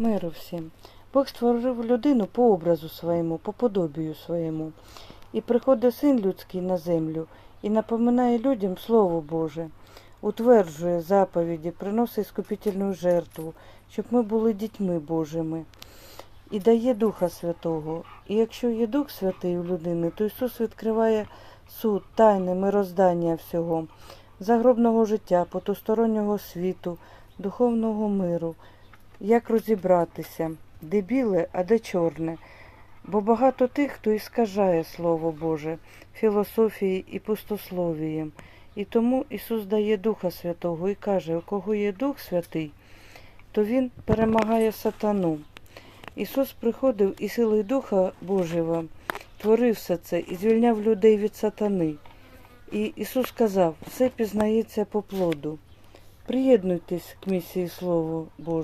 Миру всім. Бог створив людину по образу своєму, по подобію своєму. І приходить син людський на землю і напоминає людям Слово Боже, утверджує заповіді, приносить скупительну жертву, щоб ми були дітьми Божими. І дає Духа Святого. І якщо є Дух Святий у людини, то Ісус відкриває суд, тайне мироздання всього, загробного життя, потустороннього світу, духовного миру. Як розібратися, де біле, а де чорне. Бо багато тих, хто іскажає Слово Боже, філософії і пустословієм. І тому Ісус дає Духа Святого і каже, у кого є Дух Святий, то Він перемагає сатану. Ісус приходив і силою Духа Божого творив все це і звільняв людей від сатани. І Ісус сказав, все пізнається по плоду. Приєднуйтесь к місії Слову Божому.